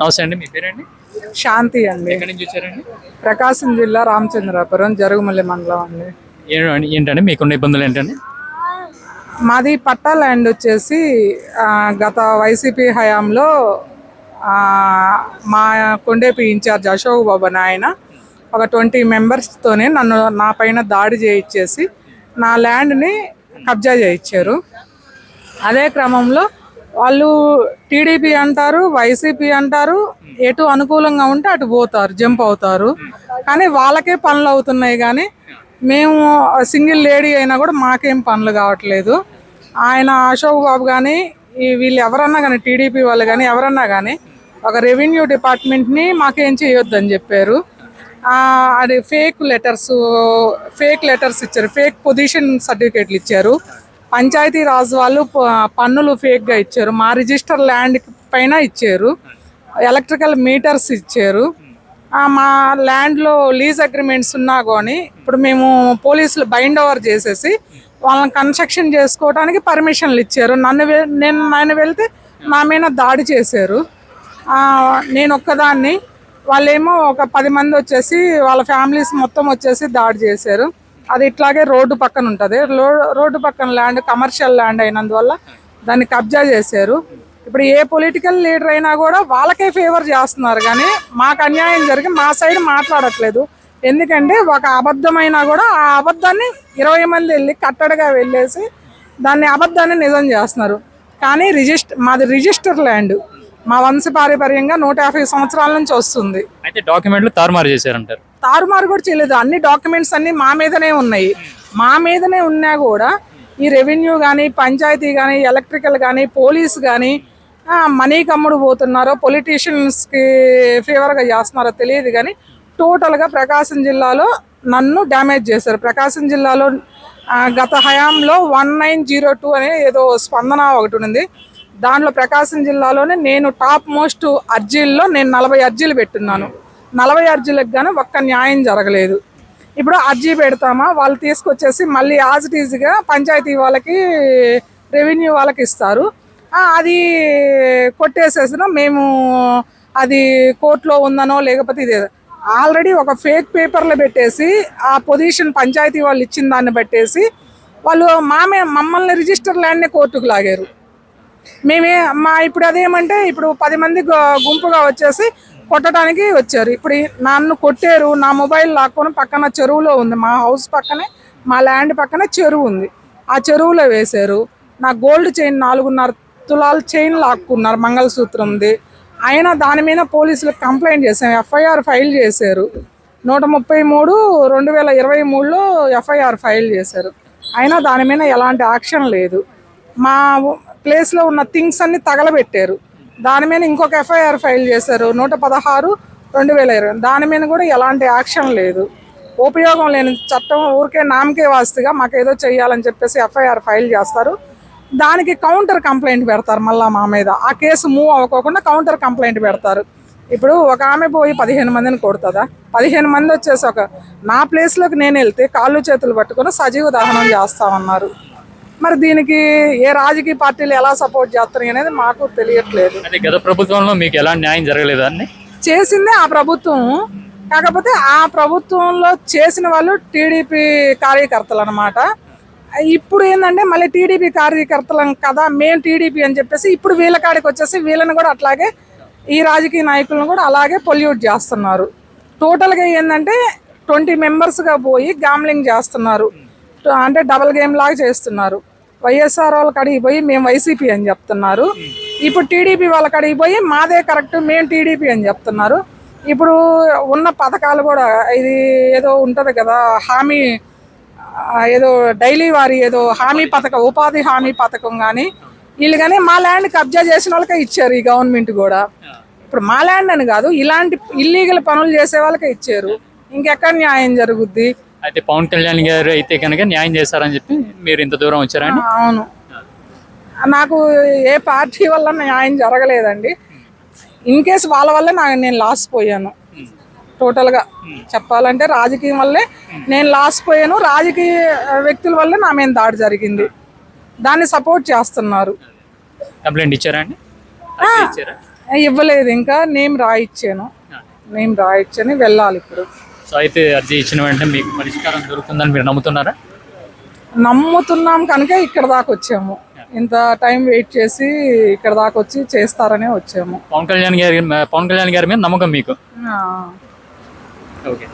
నమస్తే అండి మీ పేరండి? శాంతి అండి. ఎక్కడి నుంచి వచ్చారండి? ప్రకాశం జిల్లా రామచంద్రాపురం జరుగుమల్లి మండలం అండి. ఏంటండి? మీకున్న ఇబ్బందులు ఏంటండి? మాది పట్టా ల్యాండ్ వచ్చేసి గత వైసీపీ హయాంలో మా కొండేపి ఇన్ఛార్జ్ అశోక్ బాబు అని ఆయన ఒక ట్వంటీ మెంబర్స్తోనే నన్ను నా పైన దాడి చేయించేసి నా ల్యాండ్ని కబ్జా చేయించారు అదే క్రమంలో వాళ్ళు టీడీపీ అంటారు వైసీపీ అంటారు ఎటు అనుకూలంగా ఉంటే అటు పోతారు జంప్ అవుతారు. కానీ వాళ్ళకే పనులు అవుతున్నాయి కానీ మేము సింగిల్ లేడీ అయినా కూడా మాకేం పనులు కావట్లేదు. ఆయన అశోక్ బాబు కానీ వీళ్ళు ఎవరన్నా కానీ టీడీపీ వాళ్ళు కానీ ఎవరన్నా కానీ ఒక రెవెన్యూ డిపార్ట్మెంట్ని మాకేం చేయొద్దని చెప్పారు. అది ఫేక్ లెటర్స్ ఫేక్ లెటర్స్ ఇచ్చారు ఫేక్ పొజిషన్ సర్టిఫికేట్లు ఇచ్చారు. పంచాయతీ రాజ్ వాళ్ళు ప- పన్నులు ఫేక్గా ఇచ్చారు. మా రిజిస్టర్ ల్యాండ్ పైన ఇచ్చారు. ఎలక్ట్రికల్ మీటర్స్ ఇచ్చారు. మా ల్యాండ్లో లీజ్ అగ్రిమెంట్స్ ఉన్నా కానీ ఇప్పుడు మేము పోలీసులు బైండ్ ఓవర్ చేసేసి వాళ్ళని కన్స్ట్రక్షన్ చేసుకోవడానికి పర్మిషన్లు ఇచ్చారు. నన్ను నేను నేను వెళ్తే నా మీద దాడి చేశారు. నేను ఒక్కదాన్ని. వాళ్ళేమో ఒక పది మంది వచ్చేసి వాళ్ళ ఫ్యామిలీస్ మొత్తం వచ్చేసి దాడి చేశారు. అది ఇట్లాగే రోడ్డు పక్కన ఉంటుంది. రోడ్డు పక్కన ల్యాండ్ కమర్షియల్ ల్యాండ్ అయినందువల్ల దాన్ని కబ్జా చేశారు. ఇప్పుడు ఏ పొలిటికల్ లీడర్ అయినా కూడా వాళ్ళకే ఫేవర్ చేస్తున్నారు. కానీ మాకు అన్యాయం జరిగి మా సైడ్ మాట్లాడట్లేదు. ఎందుకంటే ఒక అబద్ధమైనా కూడా ఆ అబద్ధాన్ని ఇరవై మంది వెళ్ళి కట్టడిగా వెళ్ళేసి దాన్ని అబద్ధాన్ని నిజం చేస్తున్నారు. కానీ రిజిస్టర్ మాది రిజిస్టర్ ల్యాండ్ మా వంశపారంపర్యంగా నూట యాభై సంవత్సరాల నుంచి వస్తుంది. అయితే డాక్యుమెంట్లు తారుమారు చేశారంటారు. తారుమారు కూడా చేయలేదు. అన్ని డాక్యుమెంట్స్ అన్ని మా మీదనే ఉన్నాయి. మా మీదనే ఉన్నా కూడా ఈ రెవెన్యూ కానీ పంచాయతీ కానీ ఎలక్ట్రికల్ కానీ పోలీస్ కానీ మనీ కమ్ముడు పోతున్నారో పొలిటీషియన్స్కి ఫేవర్గా చేస్తున్నారో తెలియదు కానీ టోటల్గా ప్రకాశం జిల్లాలో నన్ను డ్యామేజ్ చేశారు. ప్రకాశం జిల్లాలో గత హయాంలో వన్ నైన్ జీరో టూ అనే ఏదో స్పందన ఒకటి ఉంది దాంట్లో ప్రకాశం జిల్లాలోనే నేను టాప్ మోస్ట్ అర్జీల్లో నేను నలభై అర్జీలు పెట్టున్నాను. నలభై అర్జీలకు గాను ఒక్క న్యాయం జరగలేదు. ఇప్పుడు అర్జీ పెడతామా? వాళ్ళు తీసుకొచ్చేసి మళ్ళీ యాజ్ ఇట్ ఈజ్గా పంచాయతీ వాళ్ళకి రెవెన్యూ వాళ్ళకి ఇస్తారు. అది కొట్టేసేసిన మేము అది కోర్టులో ఉందనో లేకపోతే ఇది. ఆల్రెడీ ఒక ఫేక్ పేపర్లో పెట్టేసి ఆ పొజిషన్ పంచాయతీ వాళ్ళు ఇచ్చిన దాన్ని బట్టేసి వాళ్ళు మామే మమ్మల్ని రిజిస్టర్ ల్యాండ్ని కోర్టుకు లాగారు. మేమే మా ఇప్పుడు అదేమంటే ఇప్పుడు పది మంది గుంపుగా వచ్చేసి కొట్టడానికి వచ్చారు. ఇప్పుడు నన్ను కొట్టారు నా మొబైల్ లాక్కొని పక్కన చెరువులో ఉంది. మా హౌస్ పక్కనే మా ల్యాండ్ పక్కనే చెరువు ఉంది. ఆ చెరువులో వేశారు. నా గోల్డ్ చైన్ నాలుగున్నర తులాలు చైన్ లాక్కున్నారు మంగళసూత్రంది. అయినా దాని మీద పోలీసులకు కంప్లైంట్ చేశాం ఎఫ్ఐఆర్ ఫైల్ చేశారు. నూట ముప్పై మూడు రెండు వేల ఇరవై మూడులో ఎఫ్ఐఆర్ ఫైల్ చేశారు. అయినా దాని మీద ఎలాంటి యాక్షన్ లేదు. మా ప్లేస్లో ఉన్న థింగ్స్ అన్ని తగలబెట్టారు. దాని మీద ఇంకొక ఎఫ్ఐఆర్ ఫైల్ చేశారు. నూట పదహారు రెండు వేల ఇరవై. దాని మీద కూడా ఎలాంటి యాక్షన్ లేదు. ఉపయోగం లేని చట్టం ఊరికే నామకే వాస్తుగా మాకేదో చెయ్యాలని చెప్పేసి ఎఫ్ఐఆర్ ఫైల్ చేస్తారు. దానికి కౌంటర్ కంప్లైంట్ పెడతారు మళ్ళీ మా మీద. ఆ కేసు మూవ్ అవ్వకోకుండా కౌంటర్ కంప్లైంట్ పెడతారు. ఇప్పుడు ఒక ఆమె పోయి పదిహేను మందిని కొడుతుందా? పదిహేను మంది వచ్చేసి ఒక నా ప్లేస్లోకి నేను వెళ్తే కాళ్ళు చేతులు పట్టుకొని సజీవ దహనం చేస్తామన్నారు. మరి దీనికి ఏ రాజకీయ పార్టీలు ఎలా సపోర్ట్ చేస్తున్నాయి అనేది మాకు తెలియట్లేదు. గత ప్రభుత్వంలో మీకు ఎలాంటి న్యాయం జరగలేదా అండి? చేసిందే ఆ ప్రభుత్వం. కాకపోతే ఆ ప్రభుత్వంలో చేసిన వాళ్ళు టీడీపీ కార్యకర్తలు అనమాట ఇప్పుడు ఏంటంటే మళ్ళీ టీడీపీ కార్యకర్తలం కదా మేము టీడీపీ అని చెప్పేసి ఇప్పుడు వీళ్ళ కాడికి వచ్చేసి వీళ్ళని కూడా అట్లాగే ఈ రాజకీయ నాయకులను కూడా అలాగే పొల్యూట్ చేస్తున్నారు. టోటల్గా ఏంటంటే ట్వంటీ మెంబర్స్గా పోయి గామ్లింగ్ చేస్తున్నారు. అంటే డబల్ గేమ్ లాగా చేస్తున్నారు. వైఎస్ఆర్ వాళ్ళ కాడికి పోయి మేము వైసీపీ అని చెప్తున్నారు. ఇప్పుడు టీడీపీ వాళ్ళ కాడికి పోయి మాదే కరెక్ట్ మేము టీడీపీ అని చెప్తున్నారు. ఇప్పుడు ఉన్న పథకాలు కూడా ఇది ఏదో ఉంటుంది కదా హామీ ఏదో డైలీ వారి ఏదో హామీ పథకం ఉపాధి హామీ పథకం కానీ వీళ్ళు కానీ మా ల్యాండ్ కబ్జా చేసిన వాళ్ళకే ఇచ్చారు ఈ గవర్నమెంట్ కూడా. ఇప్పుడు మా ల్యాండ్ అని కాదు ఇలాంటి ఇల్లీగల్ పనులు చేసే వాళ్ళకే ఇచ్చారు. ఇంకెక్కడ న్యాయం జరుగుద్ది? అయితే పవన్ కళ్యాణ్ గారు అయితే కనుక న్యాయం చేస్తారని చెప్పి మీరు ఇంత దూరం వచ్చారండి? అవును. నాకు ఏ పార్టీ వల్ల న్యాయం జరగలేదండి. ఇన్ కేస్ వాళ్ళ వల్లే నాకు నేను లాస్ పోయాను. టోటల్గా చెప్పాలంటే రాజకీయం వల్లే నేను లాస్ పోయాను. రాజకీయ వ్యక్తుల వల్లే నా మీద దాడి జరిగింది. దాన్ని సపోర్ట్ చేస్తున్నారు. కంప్లైంట్ ఇచ్చారా అండి? ఇవ్వలేదు. ఇంకా నేమ్ రాయిచ్చాను. నేమ్ రాయిచ్చాను. వెళ్ళాలి ఇప్పుడు. సో అయితే అర్జీ ఇచ్చిన వెంటనే మీకు పరిష్కారం దొరుకుతుందని మీరు నమ్ముతున్నారా? నమ్ముతున్నాం కనుక ఇక్కడ దాకా వచ్చాము. ఇంత టైం వెయిట్ చేసి ఇక్కడ దాకా వచ్చి చేస్తారనే వచ్చాము. పవన్ కళ్యాణ్ గారి పవన్ కళ్యాణ్ గారి మీద నమ్మకం మీకు? ఓకే.